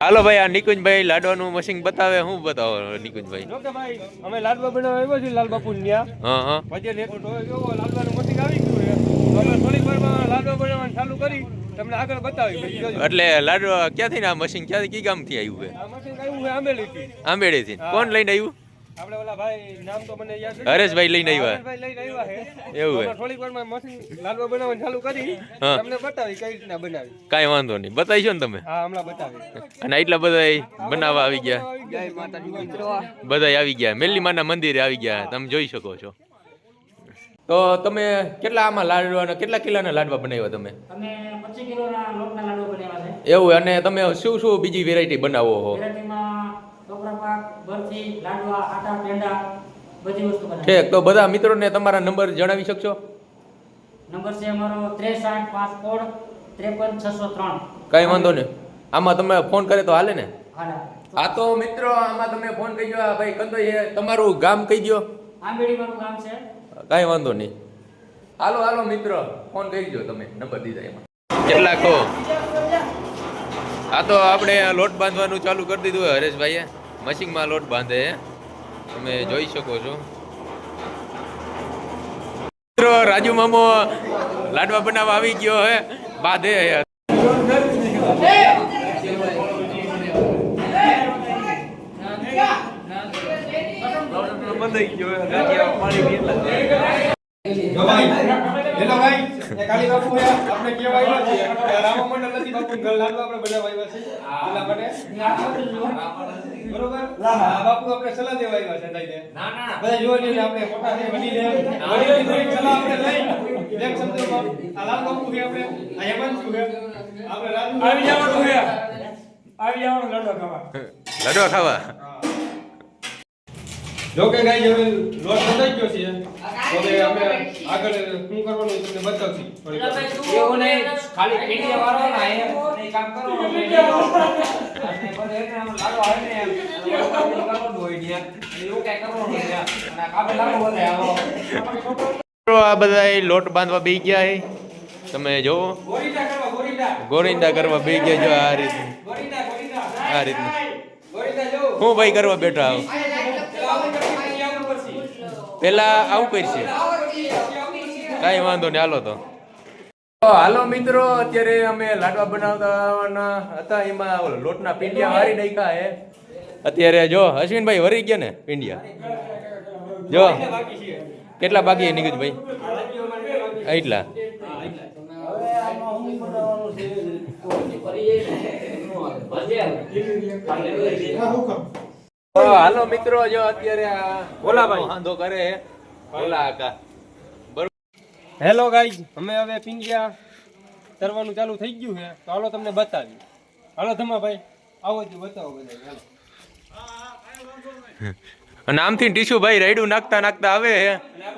હાલો ભાઈ આ નિકુંજભાઈ લાડવાનું મશીન બતાવે હું બતાવો નિકુંજભાઈ? જો કે ભાઈ અમે લાડવા બનાવવા આવ્યો છે લાલ બાપુ ત્યાં હા હા. ભજન એક લાડવાનું મશીન આવી ગયું છે. તો અમે થોડીક વારમાં લાડવા બનાવવાનું ચાલુ કરી તમને આગળ બતાવી એટલે લાડવા ક્યાંથી આ મશીન ક્યાંથી કી ગામથી આવ્યું છે? આ મશીન આવ્યું છે આંબેડેથી કોણ લઈને આવ્યું? આપણે ઓલા ભાઈ નામ તો મને યાદ નથી. હરેશભાઈ લઈને આવ્યા. હરેશભાઈ લઈને આવ્યા છે. એવું છે. થોડીક વારમાં મશીન લાલવા બનાવવાનું ચાલુ કરી. તમને બતાવી કઈ રીતના બનાવી. કાઈ વાંધો નહીં. બતાવીશો ને તમે? હા હમણાં બતાવી. અને એટલા બધા બનાવવા આવી ગયા? બધા આવી ગયા મેલ્લીમાના મંદિરે આવી ગયા. તમે જોઈ શકો છો. તો તમે કેટલા આમાં લાડવા કેટલા કિલોના લાડવા બનાવ્યા તમે? અમે પચીસ કિલોના લોટના લાડુ બનાવ્યા છે. એવું અને તમે શું શું બીજી વેરાયટી બનાવો છો બરફી લાડવા આટા પેંડા બધી વસ્તુ બનાવી ઠીક તો બધા મિત્રોને તમારા નંબર જણાવી શકશો? નંબર છે અમારો ત્રેસઠ પાંચ કોડ ત્રેપન છસો ત્રણ. કાંઈ વાંધો નહીં. આમાં તમે ફોન કરે તો હાલે ને? હા તો મિત્રો આમાં તમે ફોન કહી દો. ભાઈ કંદો એ તમારું ગામ કહી દો આંબેડી મારું ગામ છે. કઈ વાંધો નહીં. હાલો હાલો મિત્રો ફોન કરી દો તમે. નંબર દીધા એમાં. કેટલા કહો? આ તો આપણે લોટ બાંધવાનું ચાલુ કરી દીધું હરેશભાઈએ. મશીનમાં લોટ બાંધે. તમે જોઈ શકો છો. મિત્રો, રાજુ મામો લાડવા બનાવવા આવી ગયો હે. બાંધે હે. જો ભાઈ હેલો ભાઈ એ કાળી બાપુ આપણે કેવા આવ્યા છીએ. એ રામા મંડળ નથી બાપુ ઘર લાડવા આપણે બનાવવા આવ્યા છીએ. એટલા માટે બરોબર? બાપુ આપણે સલાહ દેવા આવ્યા છે તાઈને. ના ના બધા જોવા જઈએ આપણે મોટા છે વડીલ છે વડીલની થોડીક સલાહ આપણે લઈ. એક શબ્દમાં આ લાલ બાપુ છે આપણે. આ હેમંત છે? આપણે રાજુ આવી જવાનું છે. આવી જવાનું લડવા ખાવા. લાડવા ખાવા? જો કે ગાઈ હવે લોટ બંધાઈ ગયો છે. હવે અમે આગળ શું કરવાનું તમને બતાવશું. એવું નહીં. ખાલી પીંડીયા વાળો ના એ નહીં કામ કરો અને બધે એને આમ લાડો આવે ને એમ. કરવાનું હોય ને એવું કાંઈ કરવાનું નથી અને કાપે લાડો વધે આવો. આ બધા લોટ બાંધવા બેસી ગયા છે તમે જોવો. ગોરિંદા કરવા બેસી ગયા જો આ ગોરીટા આ રીતનું. હું ભાઈ કરવા બેઠા આવું પેલા આવું કરશે, પછી આવું કરશે. પેલા આવું કરશે. કાંઈ વાંધો નહીં હાલો તો. હાલો મિત્રો અત્યારે અમે લાડવા બનાવતા હતા. એમાં ઓલો લોટના પીંડિયા મારી નાખ્યા હે. અત્યારે જો અશ્વિનભાઈ વરી ગયા ને પીંડિયા. જો કેટલા બાકી નીકળ ભાઈ એટલા તો હાલો મિત્રો જો અત્યારે આ ભોલાભાઈ. વાંધો કરે. ભોલા આકા હેલો ગાઈઝ અમે હવે પિંડિયા તરવાનું ચાલુ થઈ ગયું છે. તો હાલો તમને બતાવી હાલો ધમા ભાઈ આવો જ બતાવો બધા અને આમથી ટીશુભાઈ રાયડું નાખતા નાખતા આવે હે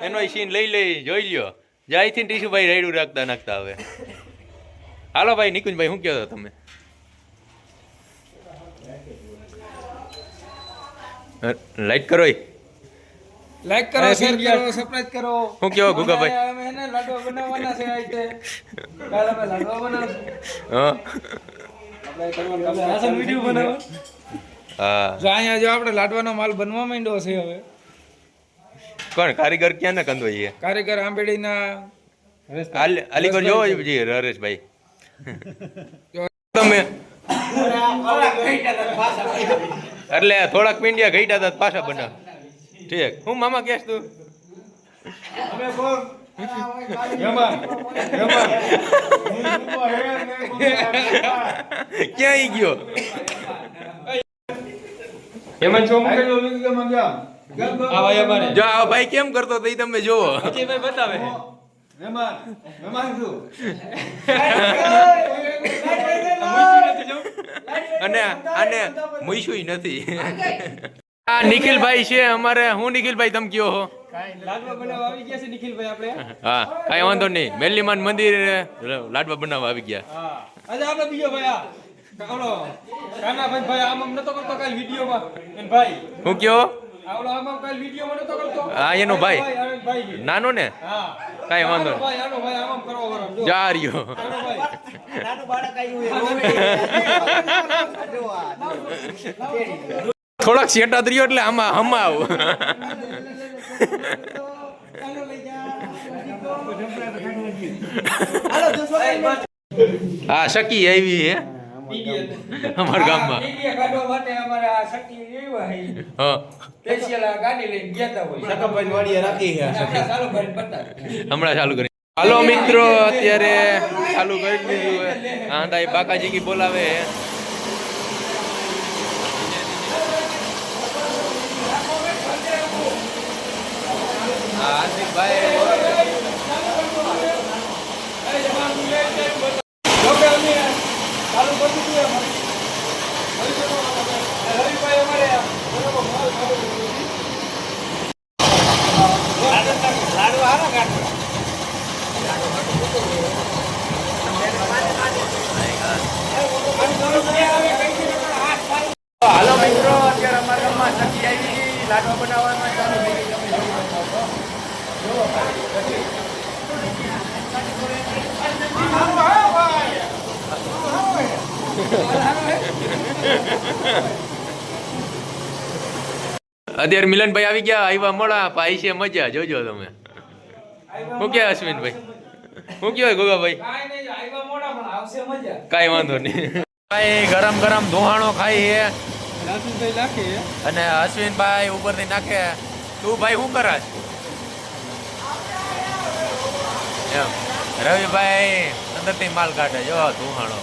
એનો સીન લઈ લઈ જોઈ લ્યો. જાયથી ટીશુભાઈ રાયડું નાખતા નાખતા આવે. હાલો ભાઈ નિકુંજભાઈ શું કહો છો તમે? લાઈટ કરો લાઈક કરો શેર કરો સબસ્ક્રાઇબ કરો શું કહો ગુગાભાઈ અમે એને લાડવા બનાવવાના છે આ રીતે કાલે અમે લાડવા બનાવશું હા આપણે કાલે બનાવો હા જો અહીંયા જો આપણે લાડવાનો માલ બનવા માંડ્યો છે હવે કોણ કારીગર ક્યાં ને કંદો છે કારીગર આંબેડીના અલીગર અલીગઢ જોવો રરેશ હરેશભાઈ તમે એટલે થોડાક પિંડિયા ઘટ્યા હતા પાછા બનાવ ઠીક. હું મામા કહેશ તું? ક્યાં ગયો? યમન છો? ભાઈ કેમ કરતો તો તમે જોવો ભાઈ બતાવે અને આને મૂઈશું નથી. આ નિખિલભાઈ છે અમારે. હું નિખિલભાઈ તમે કયો હો? લાડવા બનાવવા આવી ગયા છે નિખિલભાઈ આપણે. હા કાંઈ વાંધો નહીં. મેલીમાન મંદિર લાડવા બનાવવા આવી ગયા. હા. આજે આપણે બીજો ભાઈ ઓલો કાનાભાઈ ભાઈ આમ આમ નતો કરતો કાલ વિડીયોમાં. એન ભાઈ. હું કયો? આ આમ આમ કાલ વિડીયોમાં નતો કરતો. હા, એનો ભાઈ. નાનો ને? હા. કાંઈ વાંધો નહીં ભાઈ આનો ભાઈ. આમ આમ કરો વરમ જો રહ્યો થોડાક શેટા રહ્યો એટલે આમાં હમાવ. હા શકી આવી હે. અમારા ગામમાં. ઈડીએ કાઢવા માટે અમારે આ શક્તિ એવા હે. હા. સ્પેશિયલ આ ગાડી લઈને ગયા તા હોય. સકમભાઈ વાડીએ રાખી છે ચાલુ કરીને બતા હમણાં ચાલુ કરી. હાલો મિત્રો અત્યારે ચાલુ કરી દીધું હે હા તાઈ બાકાજી કી બોલાવે હે હા હાર્દિકભાઈ જો કે અમે ચાલુ કરી દીધું એમ. રવિભાઈ અમારે બરાબર માલ ચાલુ કરી દીધું. લાડુ હારા કાઢો હાલો મિત્રો અત્યારે અમારા ગામમાં સખી આવી ગઈ લાડવા બનાવવામાં ચાલુ થઈ ગઈ તમે જોઈ શકો છો. અત્યારે મિલનભાઈ આવી ગયા આવ્યા મળા ભાઈ છે મજા, જોજો તમે. હું કે અશ્વિનભાઈ? શું કહેવાય ગોગાભાઈ? કાંઈ વાંધો નહીં. ભાઈ, ગરમ ગરમ ધોહાણો ખાઈ હે. રાસુભાઈ લાખે અને અશ્વિનભાઈ ઉપરથી નાખે. તું ભાઈ શું કરાશ? એમ. રવિભાઈ અંદરથી માલ કાઢે. જો ધોહાણો